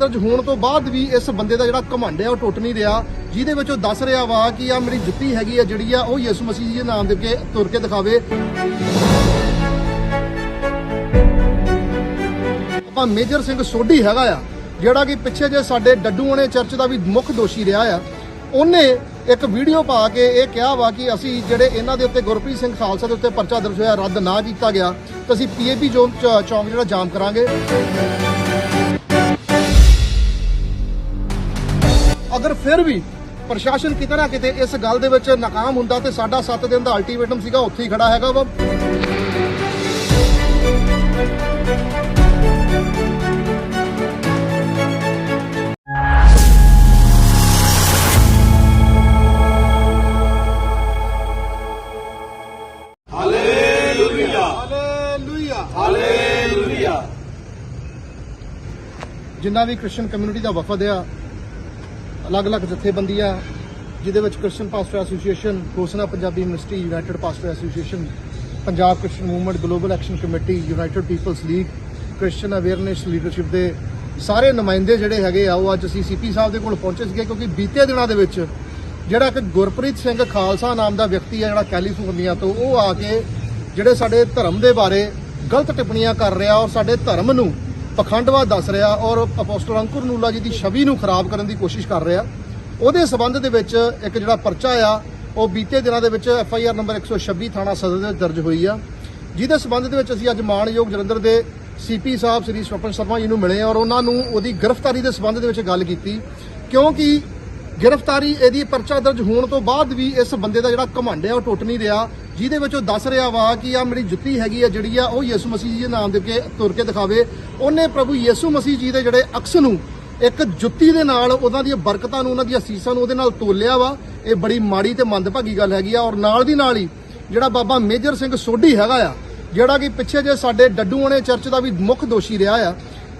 ਦਰਜ ਹੋਣ ਤੋਂ ਬਾਅਦ ਵੀ ਇਸ ਬੰਦੇ ਦਾ ਜਿਹੜਾ ਘਮੰਡ ਹੈ ਉਹ ਟੁੱਟ ਨਹੀਂ ਰਿਹਾ। ਜਿਹਦੇ ਵਿੱਚ ਉਹ ਦੱਸ ਰਿਹਾ ਵਾ ਕਿ ਆ ਮੇਰੀ ਜੁੱਤੀ ਹੈਗੀ ਆ, ਜਿਹੜੀ ਆ, ਉਹ ਯਿਸੂ ਮਸੀਹ ਜੀ ਦੇ ਨਾਮ ਦੇ ਕੇ ਤੁਰ ਕੇ ਦਿਖਾਵੇ। ਆਪਾਂ ਮੇਜਰ ਸਿੰਘ ਸੋਢੀ ਹੈਗਾ ਆ, ਜਿਹੜਾ ਕਿ ਪਿੱਛੇ ਜੇ ਸਾਡੇ ਡੱਡੂਆਣੇ ਚਰਚ ਦਾ ਵੀ ਮੁੱਖ ਦੋਸ਼ੀ ਰਿਹਾ ਆ। ਉਹਨੇ ਇੱਕ ਵੀਡੀਓ ਪਾ ਕੇ ਇਹ ਕਿਹਾ ਵਾ ਕਿ ਅਸੀਂ ਜਿਹੜੇ ਇਹਨਾਂ ਦੇ ਉੱਤੇ ਗੁਰਪ੍ਰੀਤ ਸਿੰਘ ਖਾਲਸਾ ਦੇ ਉੱਤੇ ਪਰਚਾ ਦਰਜ ਹੋਇਆ, ਰੱਦ ਨਾ ਕੀਤਾ ਗਿਆ, ਤਾਂ ਅਸੀਂ ਪੀਏਪੀ ਜ਼ੋਨ ਚ- ਚੌਂਕ ਜਿਹੜਾ ਜਾਮ ਕਰਾਂਗੇ। ਅਗਰ ਫਿਰ ਵੀ ਪ੍ਰਸ਼ਾਸਨ ਕਿਤੇ ਨਾ ਕਿਤੇ ਇਸ ਗੱਲ ਦੇ ਵਿੱਚ ਨਾਕਾਮ ਹੁੰਦਾ ਤੇ ਸਾਡਾ 7 ਦਿਨ ਦਾ ਅਲਟੀਮੇਟਮ ਸੀਗਾ ਉੱਥੇ ਹੀ ਖੜਾ ਹੈਗਾ ਵਾ। ਜਿੰਨਾ ਵੀ ਕ੍ਰਿਸਚੀਅਨ ਕਮਿਊਨਿਟੀ ਦਾ ਵਫਦ ਆ ਅਲੱਗ-ਅਲੱਗ ਜਥੇਬੰਦੀਆਂ ਜਿਹਦੇ ਵਿੱਚ Christian pastor association ਕੋਸਨਾ Punjabi university, united pastor association, Punjab Christian movement, global action committee, united peoples league Christian awareness leadership ਦੇ ਸਾਰੇ ਨੁਮਾਇੰਦੇ ਜਿਹੜੇ ਹੈਗੇ ਆ, ਉਹ ਅੱਜ ਅਸੀਂ ਸੀਪੀ ਸਾਹਿਬ ਦੇ ਕੋਲ ਪਹੁੰਚੇ ਸੀਗੇ, ਕਿਉਂਕਿ ਬੀਤੇ ਦਿਨਾਂ ਦੇ ਵਿੱਚ ਜਿਹੜਾ ਇੱਕ ਗੁਰਪ੍ਰੀਤ ਸਿੰਘ ਖਾਲਸਾ ਨਾਮ ਦਾ ਵਿਅਕਤੀ ਹੈ ਜਿਹੜਾ ਕੈਲੀਫੋਰਨੀਆ ਤੋਂ, ਉਹ ਆ ਕੇ ਜਿਹੜੇ ਸਾਡੇ ਧਰਮ ਦੇ ਬਾਰੇ ਗਲਤ ਟਿੱਪਣੀਆਂ ਕਰ ਰਿਹਾ ਔਰ ਸਾਡੇ ਧਰਮ ਨੂੰ ਪਖੰਡਵਾਦ ਦੱਸ ਰਿਹਾ ਔਰ ਅਪੋਸਟਲ ਅੰਕੁਰ ਨੂਲਾ ਜੀ ਦੀ ਛਵੀ ਨੂੰ ਖਰਾਬ ਕਰਨ ਦੀ ਕੋਸ਼ਿਸ਼ ਕਰ ਰਿਹਾ। ਉਹਦੇ ਸਬੰਧ ਦੇ ਵਿੱਚ ਇੱਕ ਜਿਹੜਾ ਪਰਚਾ ਆ, ਉਹ ਬੀਤੇ ਦਿਨਾਂ ਦੇ ਵਿੱਚ ਐਫ ਆਈ ਆਰ ਨੰਬਰ 126 ਥਾਣਾ ਸਦਰ ਦੇ ਵਿੱਚ ਦਰਜ ਹੋਈ ਆ। ਜਿਹਦੇ ਸਬੰਧ ਦੇ ਵਿੱਚ ਅਸੀਂ ਅੱਜ ਮਾਣਯੋਗ ਜਲੰਧਰ ਦੇ ਸੀਪੀ ਸਾਹਿਬ ਸ੍ਰੀ ਸਵਪਨ ਸ਼ਰਮਾ ਜੀ ਨੂੰ ਮਿਲੇ ਔਰ ਉਹਨਾਂ ਨੂੰ ਉਹਦੀ ਗ੍ਰਿਫਤਾਰੀ ਦੇ ਸਬੰਧ ਦੇ ਵਿੱਚ ਗੱਲ ਕੀਤੀ। ਕਿਉਂਕਿ ਗ੍ਰਿਫਤਾਰੀ ਇਹਦੀ ਪਰਚਾ ਦਰਜ ਹੋਣ ਤੋਂ ਬਾਅਦ ਵੀ ਇਸ ਬੰਦੇ ਦਾ ਜਿਹੜਾ ਘਮੰਡ ਹੈ, ਉਹ ਟੁੱਟ ਨਹੀਂ ਰਿਹਾ। ਜਿਹਦੇ ਵਿੱਚ ਉਹ ਦੱਸ ਰਿਹਾ ਵਾ ਕਿ ਆ ਮੇਰੀ ਜੁੱਤੀ ਹੈਗੀ ਆ, ਜਿਹੜੀ ਆ, ਉਹ ਯਿਸੂ ਮਸੀਹ ਜੀ ਦੇ ਨਾਮ ਦੇ ਕੇ ਤੁਰ ਕੇ ਦਿਖਾਵੇ। ਉਹਨੇ ਪ੍ਰਭੂ ਯਿਸੂ ਮਸੀਹ ਜੀ ਦੇ ਜਿਹੜੇ ਅਕਸ ਨੂੰ ਇੱਕ ਜੁੱਤੀ ਦੇ ਨਾਲ ਉਹਨਾਂ ਦੀਆਂ ਬਰਕਤਾਂ ਨੂੰ, ਉਹਨਾਂ ਦੀਆਂ ਅਸੀਸਾਂ ਨੂੰ ਉਹਦੇ ਨਾਲ ਤੋਲਿਆ ਵਾ। ਇਹ ਬੜੀ ਮਾੜੀ ਤੇ ਮੰਦਭਾਗੀ ਗੱਲ ਹੈਗੀ ਆ। ਔਰ ਨਾਲ ਦੀ ਨਾਲ ਹੀ ਜਿਹੜਾ ਬਾਬਾ ਮੇਜਰ ਸਿੰਘ ਸੋਢੀ ਹੈਗਾ ਆ, ਜਿਹੜਾ ਕਿ ਪਿੱਛੇ ਜੇ ਸਾਡੇ ਡੱਡੂਆਣੇ ਚਰਚ ਦਾ ਵੀ ਮੁੱਖ ਦੋਸ਼ੀ ਰਿਹਾ ਆ,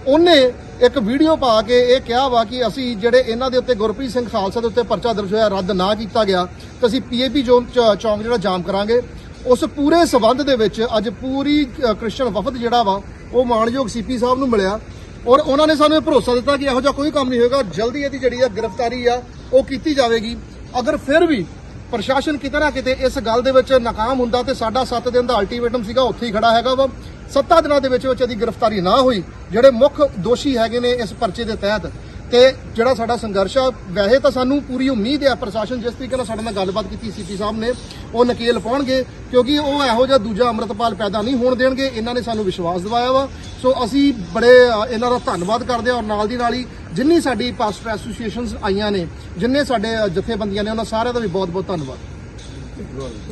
ਉਹਨੇ ਇੱਕ ਵੀਡੀਓ ਪਾ ਕੇ ਇਹ ਕਿਹਾ ਵਾ ਕਿ ਅਸੀਂ ਜਿਹੜੇ ਇਹਨਾਂ ਦੇ ਉੱਤੇ ਗੁਰਪ੍ਰੀਤ ਸਿੰਘ ਖਾਲਸਾ ਦੇ ਉੱਤੇ ਪਰਚਾ ਦਰਜ ਹੋਇਆ, ਰੱਦ ਨਾ ਕੀਤਾ ਗਿਆ, ਤਾਂ ਅਸੀਂ ਪੀਏਪੀ ਜ਼ੋਨ ਚ- ਚੌਂਕ ਜਿਹੜਾ ਜਾਮ ਕਰਾਂਗੇ। ਉਸ ਪੂਰੇ ਸਬੰਧ ਦੇ ਵਿੱਚ ਅੱਜ ਪੂਰੀ ਕ੍ਰਿਸ਼ਚਨ ਵਫਦ ਜਿਹੜਾ ਵਾ, ਉਹ ਮਾਨਯੋਗ ਸੀਪੀ ਸਾਹਿਬ ਨੂੰ ਮਿਲਿਆ। ਔਰ ਉਹਨਾਂ ਨੇ ਸਾਨੂੰ ਇਹ ਭਰੋਸਾ ਦਿੱਤਾ ਕਿ ਇਹੋ ਜਿਹਾ ਕੋਈ ਕੰਮ ਨਹੀਂ ਹੋਏਗਾ। ਜਲਦੀ ਇਹਦੀ ਜਿਹੜੀ ਆ ਗ੍ਰਿਫਤਾਰੀ ਆ, ਉਹ ਕੀਤੀ ਜਾਵੇਗੀ। ਅਗਰ ਫਿਰ ਵੀ ਪ੍ਰਸ਼ਾਸਨ ਕਿਤੇ ਨਾ ਕਿਤੇ ਇਸ ਗੱਲ ਦੇ ਵਿੱਚ ਨਾਕਾਮ ਹੁੰਦਾ ਤੇ ਸਾਡਾ 7 ਦਿਨ ਦਾ ਅਲਟੀਮੇਟਮ ਸੀਗਾ, ਉੱਥੇ ਹੀ ਖੜਾ ਹੈਗਾ ਵਾ। 7 ਦਿਨਾਂ ਦੇ ਵਿੱਚ ਵਿੱਚ ਇਹਦੀ ਗ੍ਰਿਫਤਾਰੀ ਨਾ ਹੋਈ। ਜਿਹੜੇ ਮੁੱਖ ਦੋਸ਼ੀ ਹੈਗੇ ਨੇ ਇਸ ਪਰਚੇ ਦੇ ਤਹਿਤ, ਤੇ ਜਿਹੜਾ ਸਾਡਾ ਸੰਘਰਸ਼ ਆ, ਵੈਸੇ ਤਾਂ ਸਾਨੂੰ ਪੂਰੀ ਉਮੀਦ ਹੈ ਪ੍ਰਸ਼ਾਸਨ ਜਿਸ ਤਰੀਕੇ ਨਾਲ ਸਾਡੇ ਨਾਲ ਗੱਲਬਾਤ ਕੀਤੀ, ਸੀਪੀ ਸਾਹਿਬ ਨੇ, ਉਹ ਨਕੇਲ ਪਾਉਣਗੇ, ਕਿਉਂਕਿ ਉਹ ਇਹੋ ਜਿਹਾ ਦੂਜਾ ਅੰਮ੍ਰਿਤਪਾਲ ਪੈਦਾ ਨਹੀਂ ਹੋਣ ਦੇਣਗੇ, ਇਹਨਾਂ ਨੇ ਸਾਨੂੰ ਵਿਸ਼ਵਾਸ ਦਿਵਾਇਆ ਵਾ। ਸੋ ਅਸੀਂ ਬੜੇ ਇਹਨਾਂ ਦਾ ਧੰਨਵਾਦ ਕਰਦੇ ਹਾਂ ਔਰ ਨਾਲ ਦੀ ਨਾਲ ਹੀ ਜਿੰਨੀ ਸਾਡੀ ਪਾਸਟਰ ਐਸੋਸੀਏਸ਼ਨਸ ਆਈਆਂ ਨੇ, ਜਿੰਨੇ ਸਾਡੇ ਜਥੇਬੰਦੀਆਂ ਨੇ, ਉਹਨਾਂ ਸਾਰਿਆਂ ਦਾ ਵੀ ਬਹੁਤ ਬਹੁਤ ਧੰਨਵਾਦ।